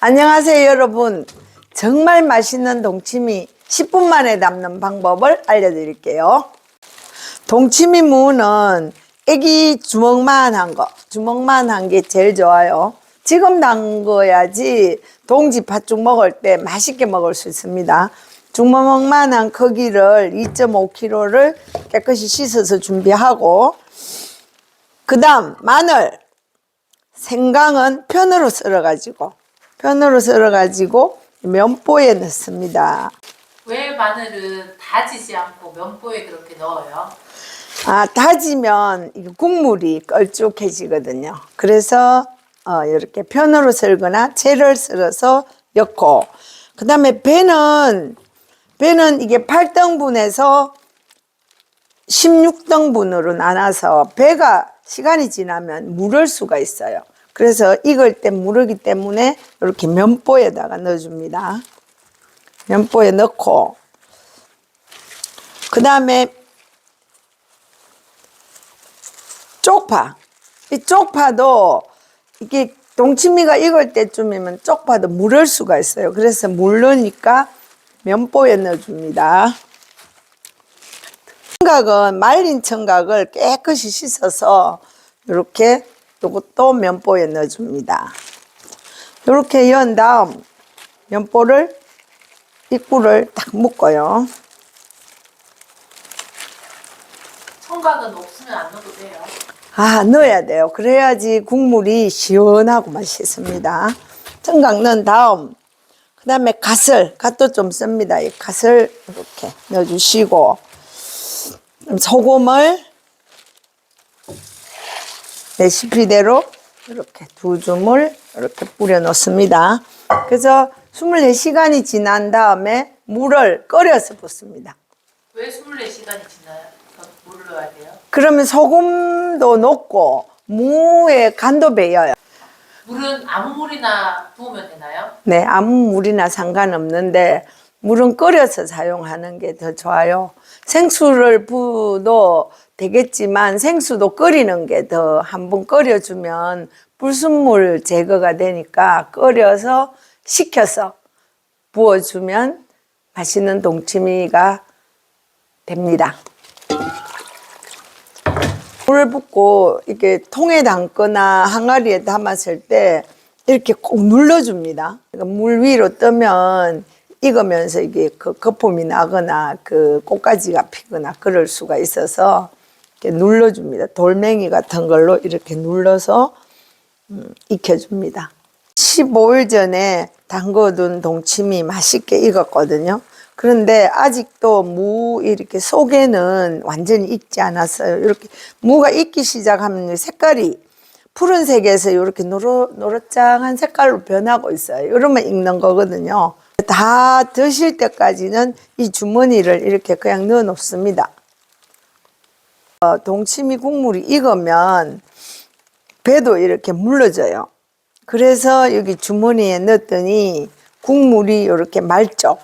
안녕하세요, 여러분. 정말 맛있는 동치미 10분 만에 담는 방법을 알려드릴게요. 동치미 무는 애기 주먹만 한 거, 주먹만 한 게 제일 좋아요. 지금 담궈야지 동지 팥죽 먹을 때 맛있게 먹을 수 있습니다. 주먹만 한 크기를 2.5kg를 깨끗이 씻어서 준비하고 그 다음 마늘 생강은 편으로 썰어가지고 편으로 썰어가지고 면보에 넣습니다. 왜 마늘은 다지지 않고 면보에 그렇게 넣어요? 아 다지면 국물이 걸쭉해지거든요. 그래서 어, 이렇게 편으로 썰거나 채를 썰어서 넣고 그 다음에 배는 배는 이게 8등분에서 16등분으로 나눠서 배가 시간이 지나면 무를 수가 있어요. 그래서 익을 때 무르기 때문에 이렇게 면보에다가 넣어줍니다. 면보에 넣고 그 다음에 쪽파. 이 쪽파도 이게 동치미가 익을 때쯤이면 쪽파도 물을 수가 있어요. 그래서 물르니까 면보에 넣어줍니다. 청각은 말린 청각을 깨끗이 씻어서 이렇게 이것도 면보에 넣어줍니다. 이렇게 연 다음 면보를 입구를 딱 묶어요. 청각은 없으면 안 넣어도 돼요. 아, 넣어야 돼요. 그래야지 국물이 시원하고 맛있습니다. 청각 넣은 다음, 그 다음에 갓을, 갓도 좀 씁니다. 이 갓을 이렇게 넣어주시고, 소금을 레시피대로 이렇게 두 줌을 이렇게 뿌려 넣습니다. 그래서 24시간이 지난 다음에 물을 끓여서 붓습니다. 왜 24시간이 지나요? 더 물을 넣어야 돼요? 그러면 소금도 넣고 무의 간도 배여요. 물은 아무 물이나 부으면 되나요? 네, 아무 물이나 상관없는데 물은 끓여서 사용하는 게 더 좋아요. 생수를 부도 되겠지만 생수도 끓이는 게 더 한 번 끓여주면 불순물 제거가 되니까 끓여서 식혀서 부어주면 맛있는 동치미가 됩니다. 물을 붓고 이렇게 통에 담거나 항아리에 담았을 때 이렇게 꼭 눌러줍니다. 그러니까 물 위로 뜨면 익으면서 이게 그 거품이 나거나 그 꽃가지가 피거나 그럴 수가 있어서 이렇게 눌러줍니다. 돌멩이 같은 걸로 이렇게 눌러서 음, 익혀줍니다. 15일 전에 담궈둔 동치미 맛있게 익었거든요. 그런데 아직도 무 이렇게 속에는 완전히 익지 않았어요. 이렇게 무가 익기 시작하면 색깔이 푸른색에서 이렇게 노릇, 노릇장한 색깔로 변하고 있어요. 이러면 익는 거거든요. 다 드실 때까지는 이 주머니를 이렇게 그냥 넣어 놓습니다. 어, 동치미 국물이 익으면 배도 이렇게 물러져요. 그래서 여기 주머니에 넣었더니 국물이 이렇게 말죠.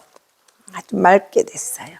아주 맑게 됐어요.